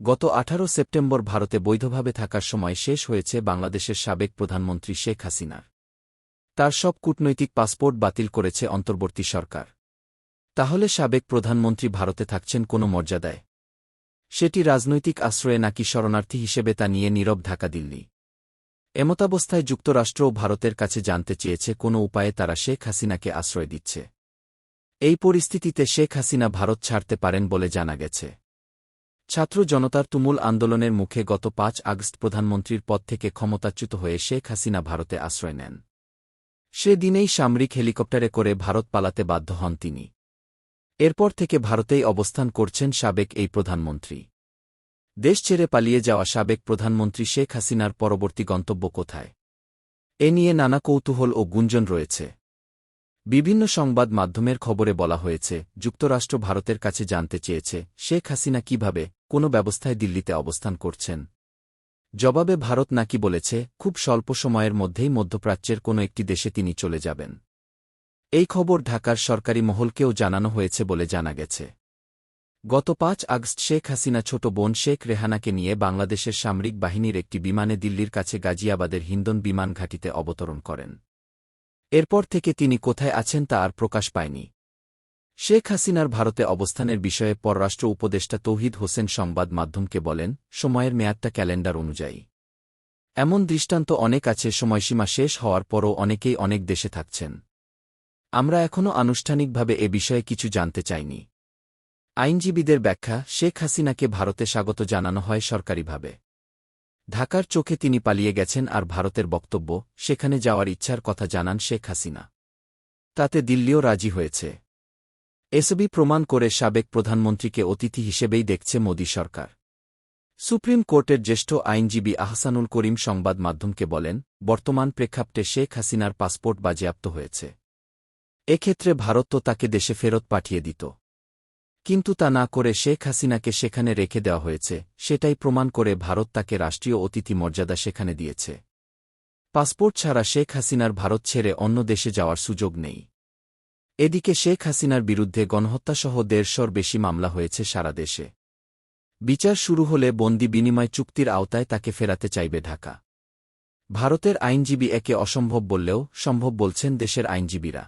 গত আঠারো সেপ্টেম্বর ভারতে বৈধভাবে থাকার সময় শেষ হয়েছে বাংলাদেশের সাবেক প্রধানমন্ত্রী শেখ হাসিনার তার সব কূটনৈতিক পাসপোর্ট বাতিল করেছে অন্তর্বর্তী সরকার। তাহলে সাবেক প্রধানমন্ত্রী ভারতে থাকছেন কোনো মর্যাদায়? সেটি রাজনৈতিক আশ্রয়ে নাকি শরণার্থী হিসেবে তা নিয়ে নীরব ঢাকা দিল্লি? এমতাবস্থায় যুক্তরাষ্ট্রও ভারতের কাছে জানতে চেয়েছে কোনো উপায়ে তারা শেখ হাসিনাকে আশ্রয় দিচ্ছে। এই পরিস্থিতিতে শেখ হাসিনা ভারত ছাড়তে পারেন বলে জানা গেছে। ছাত্র জনতার তুমুল আন্দোলনের মুখে গত পাঁচ আগস্ট প্রধানমন্ত্রীর পদ থেকে ক্ষমতাচ্যুত হয়ে শেখ হাসিনা ভারতে আশ্রয় নেন। সে দিনেই সামরিক হেলিকপ্টারে করে ভারত পালাতে বাধ্য হন তিনি। এরপর থেকে ভারতেই অবস্থান করছেন সাবেক এই প্রধানমন্ত্রী। দেশ ছেড়ে পালিয়ে যাওয়া সাবেক প্রধানমন্ত্রী শেখ হাসিনার পরবর্তী গন্তব্য কোথায়? এ নিয়ে নানা কৌতূহল ও গুঞ্জন রয়েছে। বিভিন্ন সংবাদ মাধ্যমের খবরে বলা হয়েছে, যুক্তরাষ্ট্র ভারতের কাছে জানতে চেয়েছে, শেখ হাসিনা কীভাবে কোনো ব্যবস্থায় দিল্লিতে অবস্থান করছেন। জবাবে ভারত নাকি বলেছে, খুব স্বল্প সময়ের মধ্যেই মধ্যপ্রাচ্যের কোনো একটি দেশে তিনি চলে যাবেন। এই খবর ঢাকার সরকারি মহলকেও জানানো হয়েছে বলে জানা গেছে। গত পাঁচ আগস্ট শেখ হাসিনা ছোট বোন শেখ রেহানাকে নিয়ে বাংলাদেশের সামরিক বাহিনীর একটি বিমানে দিল্লির কাছে গাজিয়াবাদের হিন্দন বিমান ঘাঁটিতে অবতরণ করেন। এরপর থেকে তিনি কোথায় আছেন তা আর প্রকাশ পায়নি। শেখ হাসিনার ভারতে অবস্থানের বিষয়ে পররাষ্ট্র উপদেষ্টা তৌহিদ হোসেন সংবাদ মাধ্যমকে বলেন, সময়ের মেয়াদটা ক্যালেন্ডার অনুযায়ী। এমন দৃষ্টান্ত অনেক আছে, সময়সীমা শেষ হওয়ার পরও অনেকেই অনেক দেশে থাকছেন। আমরা এখনও আনুষ্ঠানিকভাবে এ বিষয়ে কিছু জানতে চাইনি। আইনজীবীদের ব্যাখ্যা, শেখ হাসিনাকে ভারতে স্বাগত জানানো হয় সরকারিভাবে। ঢাকার চোখে তিনি পালিয়ে গেছেন আর ভারতের বক্তব্য, সেখানে যাওয়ার ইচ্ছার কথা জানান শেখ হাসিনা। তাতে দিল্লিও রাজি হয়েছে। এসবই প্রমাণ করে সাবেক প্রধানমন্ত্রীকে অতিথি হিসেবেই দেখছে মোদী সরকার। সুপ্রিম কোর্টের জ্যেষ্ঠ আইনজীবী আহসানুল করিম সংবাদ মাধ্যমকে বলেন, বর্তমান প্রেক্ষাপটে শেখ হাসিনার পাসপোর্ট বাজেয়াপ্ত হয়েছে। এক্ষেত্রে ভারত তো তাকে দেশে ফেরত পাঠিয়ে দিত। কিন্তু তা না করে শেখ হাসিনাকে সেখানে রেখে দেওয়া হয়েছে, সেটাই প্রমাণ করে ভারত তাকে রাষ্ট্রীয় অতিথি মর্যাদা সেখানে দিয়েছে। পাসপোর্ট ছাড়া শেখ হাসিনার ভারত ছেড়ে অন্য দেশে যাওয়ার সুযোগ নেই। এদিকে শেখ হাসিনার বিরুদ্ধে গণহত্যাসহ দেড়শর বেশি মামলা হয়েছে সারা দেশে। বিচার শুরু হলে বন্দি বিনিময় চুক্তির আওতায় তাকে ফেরাতে চাইবে ঢাকা। ভারতের আইনজীবী একে অসম্ভব বললেও সম্ভব বলছেন দেশের আইনজীবীরা।